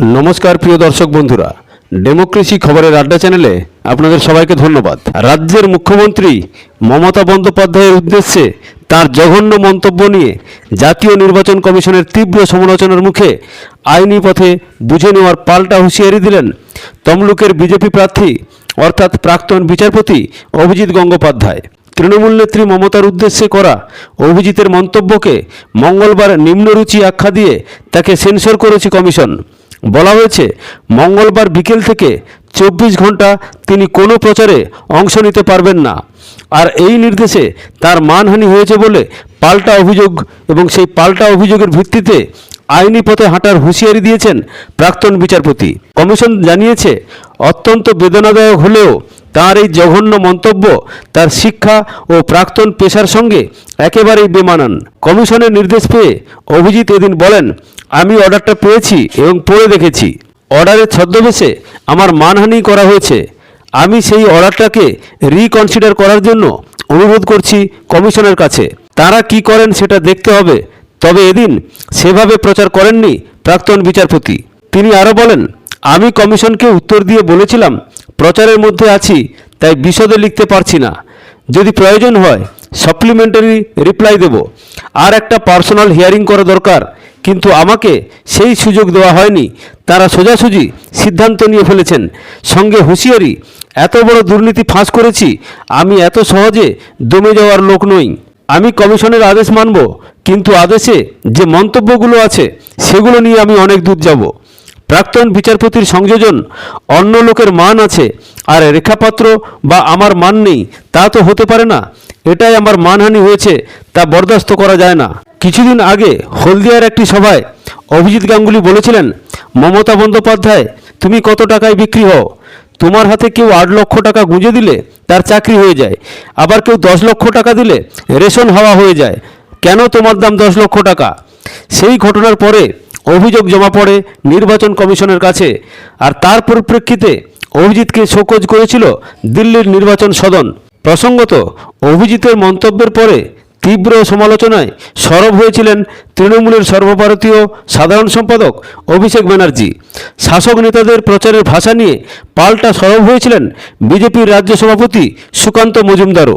নমস্কার, প্রিয় দর্শক বন্ধুরা। ডেমোক্রেসি খবরের আড্ডা চ্যানেলে আপনাদের সবাইকে ধন্যবাদ। রাজ্যের মুখ্যমন্ত্রী মমতা বন্দ্যোপাধ্যায়ের উদ্দেশ্যে তার জঘন্য মন্তব্য নিয়ে জাতীয় নির্বাচন কমিশনের তীব্র সমালোচনার মুখে আইনি পথে বুঝে নেওয়ার পাল্টা হুঁশিয়ারি দিলেন তমলুকের বিজেপি প্রার্থী, অর্থাৎ প্রাক্তন বিচারপতি অভিজিৎ গঙ্গোপাধ্যায়। তৃণমূল নেত্রী মমতার উদ্দেশ্যে করা অভিজিতের মন্তব্যকে মঙ্গলবার নিম্নরুচি আখ্যা দিয়ে তাকে সেন্সর করেছে কমিশন। বলা হয়েছে, মঙ্গলবার বিকেল থেকে চব্বিশ ঘণ্টা তিনি কোনো প্রচারে অংশ নিতে পারবেন না। আর এই নির্দেশে তার মানহানি হয়েছে বলে পাল্টা অভিযোগ এবং সেই পাল্টা অভিযোগের ভিত্তিতে আইনি পথে হাঁটার হুঁশিয়ারি দিয়েছেন প্রাক্তন বিচারপতি। কমিশন জানিয়েছে, অত্যন্ত বেদনাদায়ক হলেও তার এই জঘন্য মন্তব্য, তার শিক্ষা ও প্রাক্তন পেশার সঙ্গে একেবারেই বেমানান। কমিশনের নির্দেশ পেয়ে অভিজিৎ এদিন বলেন, আমি অর্ডারটা পেয়েছি এবং পড়ে দেখেছি। অর্ডারের ছদ্মবেশে আমার মানহানি করা হয়েছে। আমি সেই অর্ডারটাকে রিকনসিডার করার জন্য অনুরোধ করছি কমিশনের কাছে। তারা কি করেন সেটা দেখতে হবে। তবে এদিন সেভাবে প্রচার করেননি প্রাক্তন বিচারপতি। তিনি আরও বলেন, আমি কমিশনকে উত্তর দিয়ে বলেছিলাম প্রচারের মধ্যে আছি, তাই বিশদে লিখতে পারছি না। যদি প্রয়োজন হয় সাপ্লিমেন্টারি রিপ্লাই দেব। আর একটা পার্সোনাল হিয়ারিং করা দরকার, কিন্তু আমাকে সেই সুযোগ দেওয়া হয়নি। তারা সোজাসুজি সিদ্ধান্ত নিয়ে ফেলেছেন। সঙ্গে হুঁশিয়ারি, এত বড় দুর্নীতি ফাঁস করেছি, আমি এত সহজে দমে যাওয়ার লোক নই। আমি কমিশনের আদেশ মানব, কিন্তু আদেশে যে মন্তব্যগুলো আছে, সেগুলো নিয়ে আমি অনেক দূর যাব। প্রাক্তন বিচারপতির সংযোজন, অন্য লোকের মান আছে, আর রেখাপাত্র বা আমার মান নেই, তা তো হতে পারে না। এটাই আমার মানহানি হয়েছে, তা বরদাস্ত করা যায় না। কিছুদিন আগে হলদিয়ার একটি সভায় অভিজিৎ গাঙ্গুলি বলেছিলেন, মমতা বন্দ্যোপাধ্যায়, তুমি কত টাকায় বিক্রি হও? তোমার হাতে কেউ আট লক্ষ টাকা গুঁজে দিলে তার চাকরি হয়ে যায়। আবার কেউ দশ লক্ষ টাকা দিলে রেশন হাওয়া হয়ে যায়। কেন তোমার দাম দশ লক্ষ টাকা? সেই ঘটনার পরে অভিযোগ জমা পড়ে নির্বাচন কমিশনের কাছে। আর তার পরিপ্রেক্ষিতে অভিজিৎকে শোকজ করেছিল দিল্লির নির্বাচন সদন। প্রসঙ্গত, অভিজিতের মন্তব্যের পরে তীব্র সমালোচনায় সরব হয়েছিলেন তৃণমূলের সর্বভারতীয় সাধারণ সম্পাদক অভিষেক ব্যানার্জি। শাসক নেতাদের প্রচারের ভাষা নিয়ে পাল্টা সরব হয়েছিলেন বিজেপির রাজ্য সভাপতি সুকান্ত মজুমদারও।